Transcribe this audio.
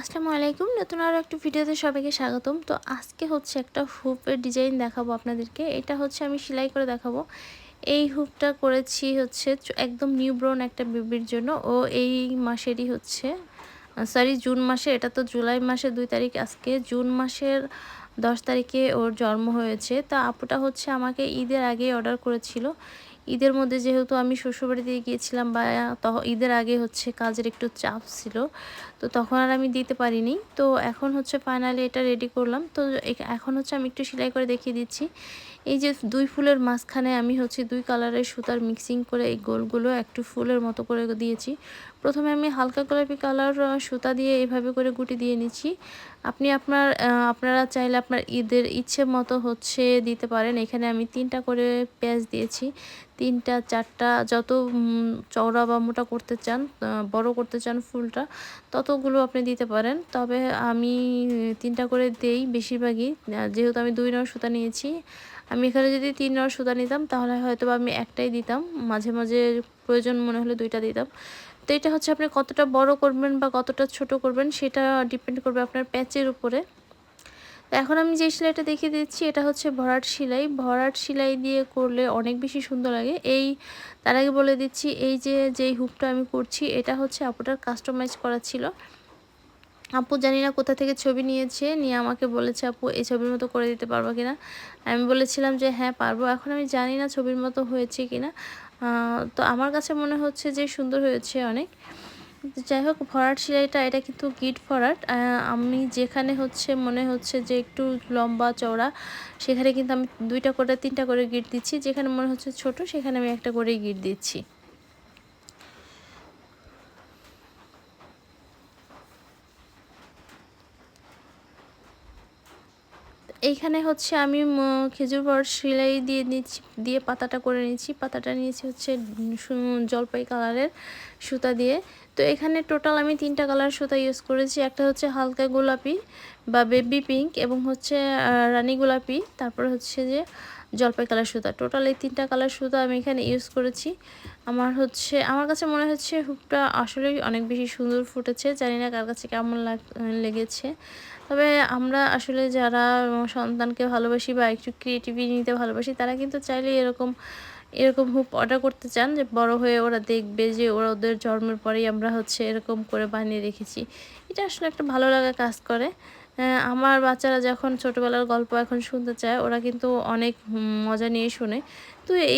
আসসালামু আলাইকুম। নতুন আরও একটা ভিডিওতে সবাইকে স্বাগতম। তো আজকে হচ্ছে একটা হুপের ডিজাইন দেখাবো আপনাদেরকে। এটা হচ্ছে আমি সেলাই করে দেখাবো। এই হুপটা করেছি হচ্ছে একদম নিউ ব্রন একটা বেবির জন্য। ও এই মাসেরই হচ্ছে সরি জুন মাসে, এটা তো জুলাই মাসের দুই তারিখ আজকে। জুন মাসের দশ তারিখে ওর জন্ম হয়েছে। তা আপুটা হচ্ছে আমাকে ঈদের আগে অর্ডার করেছিল। ঈদের মধ্যে যেহেতু আমি শ্বশুরবাড়িতে গিয়েছিলাম বা ঈদের আগে হচ্ছে কাজের একটু চাপ ছিল, তো তখন আর আমি দিতে পারিনি। তো এখন হচ্ছে ফাইনালি এটা রেডি করলাম। তো এখন হচ্ছে আমি একটু সেলাই করে দেখিয়ে দিচ্ছি। এই যে দুই ফুলের মাঝখানে আমি হচ্ছে দুই কালারের সুতার মিক্সিং করে এই গোলগুলো একটু ফুলের মতো করে দিয়েছি। প্রথমে আমি হালকা গোলাপি কালার সুতা দিয়ে এভাবে করে গুটি দিয়ে নিচ্ছি। আপনি আপনার আপনারা চাইলে আপনার ঈদের ইচ্ছে মতো হচ্ছে দিতে পারেন। এখানে আমি তিনটা করে পেঁয়াজ দিয়েছি। তিনটা, চারটা, যত চওড়া বা মোটা করতে চান বড় করতে চান ফুলটা, ততগুলো আপনি দিতে পারেন। তবে আমি তিনটা করে দেই বেশিরভাগই। যেহেতু আমি দুই নয় সুতা নিয়েছি আমি এখানে যদি তিন নয় সুতা নিতাম, তাহলে হয়তো আমি একটাই দিতাম। মাঝে মাঝে প্রয়োজন মনে হলে দুইটা দিতাম। তো এটা হচ্ছে আপনি কতটা বড় করবেন বা কতটা ছোট করবেন, সেটা ডিপেন্ড করবে আপনার প্যাচের উপরে। এখন আমি যে সেলাইটা দেখিয়ে দিচ্ছি, এটা হচ্ছে ভরাট সেলাই। ভরাট সেলাই দিয়ে করলে অনেক বেশি সুন্দর লাগে। এই, তার আগে বলে দিচ্ছি, এই যে, যেই হুকটা আমি করছি, এটা হচ্ছে আপুটার কাস্টমাইজ করা ছিল। আপু জানি না কোথা থেকে ছবি নিয়েছে নিয়ে আমাকে বলেছে আপু এই ছবির মতো করে দিতে পারব কিনা? আমি বলেছিলাম যে হ্যাঁ পারব। এখন আমি জানি না ছবির মতো হয়েছে কিনা। তো আমার কাছে মনে হচ্ছে যে সুন্দর হয়েছে অনেক। যাই হোক ভরাট সেলাইটা এটা কিন্তু গিট আহ, আমি যেখানে হচ্ছে মনে হচ্ছে যে একটু লম্বা চওড়া সেখানে কিন্তু আমি দুইটা করে তিনটা করে গিট দিচ্ছি। যেখানে মনে হচ্ছে ছোট সেখানে আমি একটা করে গিট দিচ্ছি। এইখানে হচ্ছে আমি খেজুর বড় সেলাই দিয়ে নিচ্ছি, দিয়ে পাতাটা করে নিচ্ছি। পাতাটা নিয়েছি হচ্ছে জলপাই কালারের সুতা দিয়ে। তো এখানে টোটাল আমি তিনটা কালার সুতা ইউজ করেছি। একটা হচ্ছে হালকা গোলাপি বা বেবি পিঙ্ক এবং হচ্ছে রানী গোলাপি। তারপর হচ্ছে যে জলপাই কালার সুতা। টোটাল এই তিনটা কালার সুতা আমি এখানে ইউজ করেছি। আমার হচ্ছে, আমার কাছে মনে হচ্ছে হুকটা আসলেই অনেক বেশি সুন্দর ফুটেছে। জানি না কার কাছে কেমন লাগ, লেগেছে। তবে আমরা আসলে যারা সন্তানকে ভালোবাসি বা একটু ক্রিয়েটিভিটি নিতে ভালোবাসি, তারা কিন্তু চাইলে এরকম এরকম হুপ অর্ডার করতে চান যে বড় হয়ে ওরা দেখবে যে ওরা ওদের জন্মের পরেই আমরা হচ্ছে এরকম করে বানিয়ে রেখেছি। এটা আসলে একটা ভালো লাগা কাজ করে। আমার বাচ্চারা যখন ছোটোবেলার গল্প এখন শুনতে চায়, ওরা কিন্তু অনেক মজা নিয়ে শুনে। তো এই